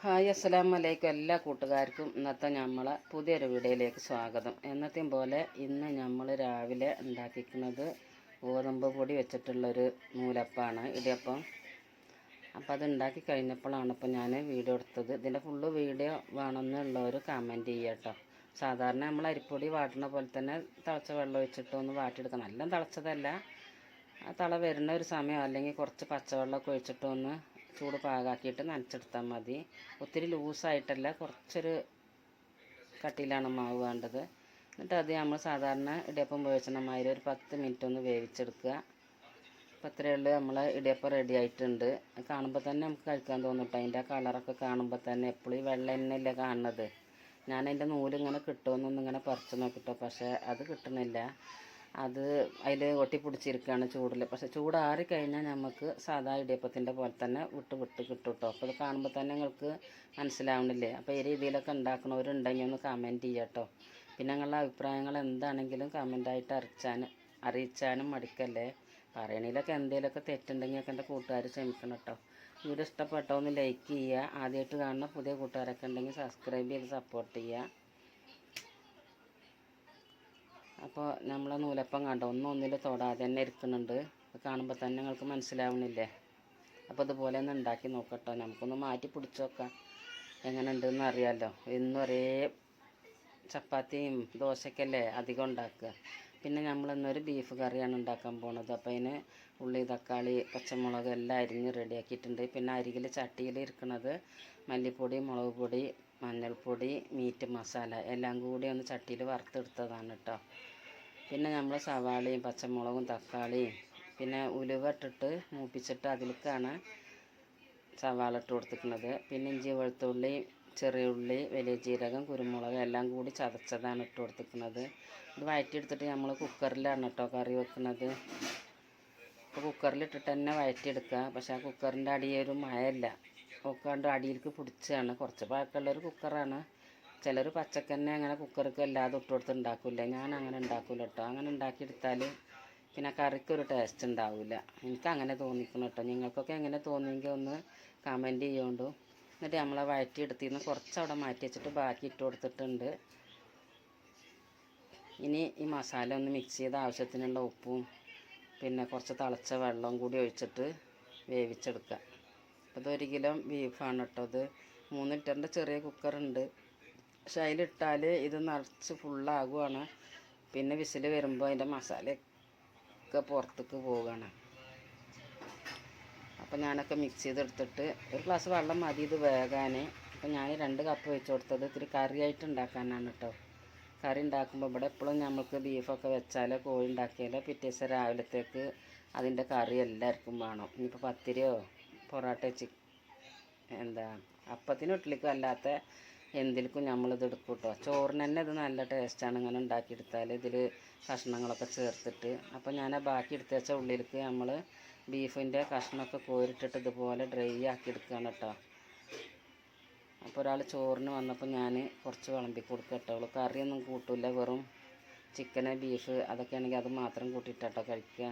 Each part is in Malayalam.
ഹായ് അസ്സലാം വലൈക്കും എല്ലാ കൂട്ടുകാർക്കും ഇന്നത്തെ നമ്മളെ പുതിയൊരു വീഡിയോയിലേക്ക് സ്വാഗതം. എന്നത്തെയും പോലെ ഇന്ന് നമ്മൾ രാവിലെ ഉണ്ടാക്കിക്കുന്നത് ഗോതമ്പ് പൊടി വെച്ചിട്ടുള്ളൊരു നൂലപ്പമാണ് ഇടിയപ്പം. അപ്പം അത് ഉണ്ടാക്കി കഴിഞ്ഞപ്പോഴാണ് ഇപ്പം ഞാൻ വീഡിയോ എടുത്തത്. ഇതിന്റെ ഫുള്ള് വീഡിയോ വേണമെന്നുള്ളവർ കമന്റ് ചെയ്യട്ടോ സാധാരണ നമ്മൾ അരിപ്പൊടി വാട്ടുന്ന പോലെ തന്നെ തിളച്ച വെള്ളം ഒഴിച്ചിട്ട് ഒന്ന് വാട്ടിയെടുക്കണം എല്ലാം തിളച്ചതല്ല. ആ തള വരുന്ന ഒരു സമയം അല്ലെങ്കിൽ കുറച്ച് പച്ചവെള്ളമൊക്കെ ഒഴിച്ചിട്ട് ഒന്ന് ചൂട് പാകാക്കിയിട്ട് നനച്ചെടുത്താൽ മതി. ഒത്തിരി ലൂസായിട്ടല്ല കുറച്ചൊരു കട്ടിയിലാണ് മാവ് വേണ്ടത്. എന്നിട്ട് അത് നമ്മൾ സാധാരണ ഇടിയപ്പം ഉപയോഗിച്ചിട്ടുള്ള മാതിരി ഒരു പത്ത് മിനിറ്റ് ഒന്ന് വേവിച്ചെടുക്കുക. അപ്പോൾ അത്രയേ ഉള്ളൂ. നമ്മൾ ഇടിയപ്പം റെഡി ആയിട്ടുണ്ട്. കാണുമ്പോൾ തന്നെ നമുക്ക് കഴിക്കാൻ തോന്നും കേട്ടോ അതിന്റെ കളറൊക്കെ കാണുമ്പോൾ തന്നെ എപ്പോഴും ഈ വെള്ളം തന്നെയല്ലേ കാണുന്നത്. ഞാൻ അതിന്റെ നൂലിങ്ങനെ കിട്ടുമെന്നൊന്നും ഇങ്ങനെ പറിച്ച് നോക്കിട്ടോ. പക്ഷേ അത് കിട്ടണില്ല. അത് അതിൽ ഒട്ടിപ്പിടിച്ചിരിക്കുകയാണ് ചൂടിൽ. പക്ഷേ ചൂടാറിക്കഴിഞ്ഞാൽ നമുക്ക് സാധാ ഇടിയപ്പത്തിന്റെ പോലെ തന്നെ വിട്ട് വിട്ട് കിട്ടും കേട്ടോ. അപ്പോൾ ഇത് കാണുമ്പോൾ തന്നെ നിങ്ങൾക്ക് മനസ്സിലാവണില്ലേ അപ്പോൾ ഈ രീതിയിലൊക്കെ ഉണ്ടാക്കണവരുണ്ടെങ്കിൽ ഒന്ന് കമന്റ് ചെയ്യാം കേട്ടോ. പിന്നെ നിങ്ങളുടെ അഭിപ്രായങ്ങൾ എന്താണെങ്കിലും കമന്റായിട്ട് അറിയിച്ചാൻ അറിയിച്ചാനും മടിക്കല്ലേ? പറയണതിലൊക്കെ എന്തെങ്കിലുമൊക്കെ തെറ്റുണ്ടെങ്കിൽ ഒക്കെ എന്റെ കൂട്ടുകാർ ക്ഷമിക്കണം കേട്ടോ. വീഡിയോ ഇഷ്ടപ്പെട്ടോ ഒന്ന് ലൈക്ക് ചെയ്യുക. ആദ്യമായിട്ട് കാണുന്ന പുതിയ കൂട്ടുകാരൊക്കെ ഉണ്ടെങ്കിൽ സബ്സ്ക്രൈബ് ചെയ്ത് സപ്പോർട്ട് ചെയ്യുക. അപ്പോൾ നമ്മളെ നൂലപ്പം കണ്ടോ? ഒന്നും ഒന്നിൽ തൊടാതെ തന്നെ ഇരിക്കുന്നുണ്ട്. അത് കാണുമ്പോൾ തന്നെ നിങ്ങൾക്ക് മനസ്സിലാവണില്ലേ? അപ്പോൾ ഇതുപോലെ ഒന്ന് ഉണ്ടാക്കി നോക്കട്ടോ. നമുക്കൊന്ന് മാറ്റി പിടിച്ചു നോക്കാം. എങ്ങനെ ഉണ്ടെന്ന് അറിയാമല്ലോ എന്നും ഒരേ ചപ്പാത്തിയും ദോശയ്ക്കല്ലേ അധികം ഉണ്ടാക്കുക. പിന്നെ നമ്മൾ ഇന്നൊരു ബീഫ് കറിയാണ് ഉണ്ടാക്കാൻ പോണത്. അപ്പോൾ അതിന് ഉള്ളി തക്കാളി പച്ചമുളക് എല്ലാം അരിഞ്ഞ് റെഡിയാക്കിയിട്ടുണ്ട്. പിന്നെ അരികിൽ ചട്ടിയിൽ ഇരിക്കുന്നത് മല്ലിപ്പൊടി മുളക് പൊടി മഞ്ഞൾപ്പൊടി മീറ്റ് മസാല എല്ലാം കൂടി ഒന്ന് ചട്ടിയിൽ വറുത്തെടുത്തതാണ് കേട്ടോ. പിന്നെ നമ്മൾ സവാളയും പച്ചമുളകും തക്കാളിയും പിന്നെ ഉലുവ ഇട്ടിട്ട് മൂപ്പിച്ചിട്ട് അതിലേക്കാണ് സവാള ഇട്ട് കൊടുത്തിരിക്കുന്നത് പിന്നെ ഇഞ്ചി വെളുത്തുള്ളി ചെറിയ ഉള്ളി വലിയ ജീരകം കുരുമുളക് എല്ലാം കൂടി ചതച്ചതാണ് ഇട്ട് കൊടുത്തിരിക്കുന്നത്. ഇത് വഴറ്റിയെടുത്തിട്ട് നമ്മൾ കുക്കറിലാണ് കേട്ടോ കറി വെക്കുന്നത്. അപ്പോൾ കുക്കറിലിട്ടിട്ട് തന്നെ വഴറ്റിയെടുക്കുക. പക്ഷേ ആ കുക്കറിന്റെ അടിയിൽ ഒരു മയല്ല ഒക്കെ അടിയിലേക്ക് പിടിച്ചാണ്. കുറച്ച് പഴക്കമുള്ളൊരു കുക്കറാണ്. ചിലർ പച്ചക്കന്നെ അങ്ങനെ കുക്കർക്ക് അല്ലാതെ ഇട്ട് കൊടുത്ത് ഉണ്ടാക്കില്ല ഞാൻ അങ്ങനെ ഉണ്ടാക്കില്ല കേട്ടോ അങ്ങനെ ഉണ്ടാക്കിയെടുത്താൽ പിന്നെ കറിക്ക് ഒരു ടേസ്റ്റ് ഉണ്ടാവില്ല എനിക്ക് അങ്ങനെ തോന്നിക്കണം കേട്ടോ നിങ്ങൾക്കൊക്കെ എങ്ങനെ തോന്നിയെങ്കിൽ ഒന്ന് കമന്റ് ചെയ്യുകൊണ്ടു എന്നിട്ട് നമ്മളെ വഴറ്റി എടുത്തിന്ന് കുറച്ച് അവിടെ മാറ്റി വെച്ചിട്ട് ബാക്കി ഇട്ട് കൊടുത്തിട്ടുണ്ട്. ഇനി ഈ മസാല ഒന്ന് മിക്സ് ചെയ്ത് ആവശ്യത്തിനുള്ള ഉപ്പും പിന്നെ കുറച്ച് തിളച്ച വെള്ളവും കൂടി ഒഴിച്ചിട്ട് വേവിച്ചെടുക്കുക അപ്പോൾ ഇത് കിലോ ബീഫാണ് കേട്ടോ ഇത് മൂന്ന് ലിറ്ററിന്റെ ചെറിയ കുക്കറുണ്ട് പക്ഷെ അതിലിട്ടാൽ ഇത് നിറച്ച് ഫുള്ളാകുവാണ് പിന്നെ വിസിൽ വരുമ്പോൾ അതിന്റെ മസാലയൊക്കെ പുറത്തേക്ക് പോവുകയാണ്. അപ്പോൾ ഞാനൊക്കെ മിക്സ് ചെയ്തെടുത്തിട്ട് ഒരു ഗ്ലാസ് വെള്ളം മതി ഇത് വേകാൻ. അപ്പോൾ ഞാൻ രണ്ട് കപ്പ് വെച്ച് കൊടുത്തത് ഇത്തിരി കറിയായിട്ട് ഉണ്ടാക്കാനാണ് കേട്ടോ കറി ഉണ്ടാക്കുമ്പോൾ ഇവിടെ എപ്പോഴും നമ്മൾക്ക് ബീഫൊക്കെ വെച്ചാലോ കോഴി ഉണ്ടാക്കിയാലോ പിറ്റേ ദിവസം രാവിലത്തേക്ക് അതിന്റെ കറി എല്ലാവർക്കും വേണം. ഇനിയിപ്പോൾ പത്തിരിയോ പൊറോട്ട ചി എന്താ അപ്പത്തിനും ഇഡ്ഡലിക്കും അല്ലാത്ത എന്തിൽക്കും നമ്മളിത് എടുക്കും കേട്ടോ ചോറിന് തന്നെ ഇത് നല്ല ടേസ്റ്റാണ് ഇങ്ങനെ ഉണ്ടാക്കിയെടുത്താൽ ഇതിൽ കഷ്ണങ്ങളൊക്കെ ചേർത്തിട്ട്. അപ്പോൾ ഞാൻ ആ ബാക്കി എടുത്ത് വെച്ച ഉള്ളിലേക്ക് നമ്മൾ ബീഫിന്റെ കഷ്ണമൊക്കെ കോരിട്ടിട്ട് ഇതുപോലെ ഡ്രൈ ആക്കി എടുക്കുകയാണ് കേട്ടോ അപ്പോൾ ഒരാൾ ചോറിന് വന്നപ്പോൾ ഞാൻ കുറച്ച് വിളമ്പി കൊടുക്കുക കേട്ടോ അവൾ കറിയൊന്നും കൂട്ടില്ല വെറും ചിക്കന് ബീഫ് അതൊക്കെ ആണെങ്കിൽ അത് മാത്രം കൂട്ടിയിട്ടോ കഴിക്കുക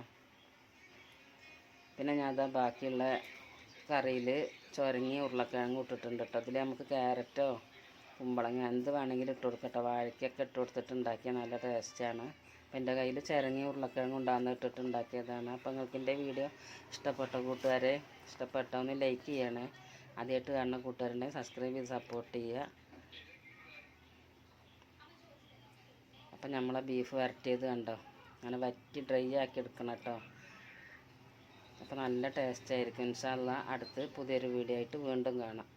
പിന്നെ ഞാൻ അതാ ബാക്കിയുള്ള കറിയിൽ ചൊരങ്ങി ഉരുളക്കിഴങ്ങ് ഇട്ടിട്ടുണ്ട് കേട്ടോ അതിൽ നമുക്ക് ക്യാരറ്റോ കുമ്പളങ്ങ എന്ത് വേണമെങ്കിലും ഇട്ട് കൊടുക്കട്ടെ. വാഴയ്ക്കൊക്കെ ഇട്ട് കൊടുത്തിട്ട് ഉണ്ടാക്കിയാൽ നല്ല ടേസ്റ്റാണ് അപ്പം എന്റെ കയ്യിൽ ചിരങ്ങി ഉരുളക്കിഴങ്ങ് ഉണ്ടാകുന്ന ഇട്ടിട്ട് ഉണ്ടാക്കിയതാണ്. അപ്പം നിങ്ങൾക്ക് എന്റെ വീഡിയോ ഇഷ്ടപ്പെട്ട കൂട്ടുകാരെ ഇഷ്ടപ്പെട്ട ഒന്ന് ലൈക്ക് ചെയ്യണേ. ആദ്യമായിട്ട് കാണുന്ന കൂട്ടുകാരനെ സബ്സ്ക്രൈബ് ചെയ്ത് സപ്പോർട്ട് ചെയ്യുക. അപ്പം നമ്മളെ ബീഫ് വരട്ടിയത് കണ്ടോ? അങ്ങനെ വറ്റി ഡ്രൈ ആക്കി എടുക്കണം കേട്ടോ അപ്പോൾ നല്ല ടേസ്റ്റ് ആയിരിക്കും. ഇൻഷാല്ല അടുത്ത് പുതിയൊരു വീഡിയോ ആയിട്ട് വീണ്ടും കാണാം.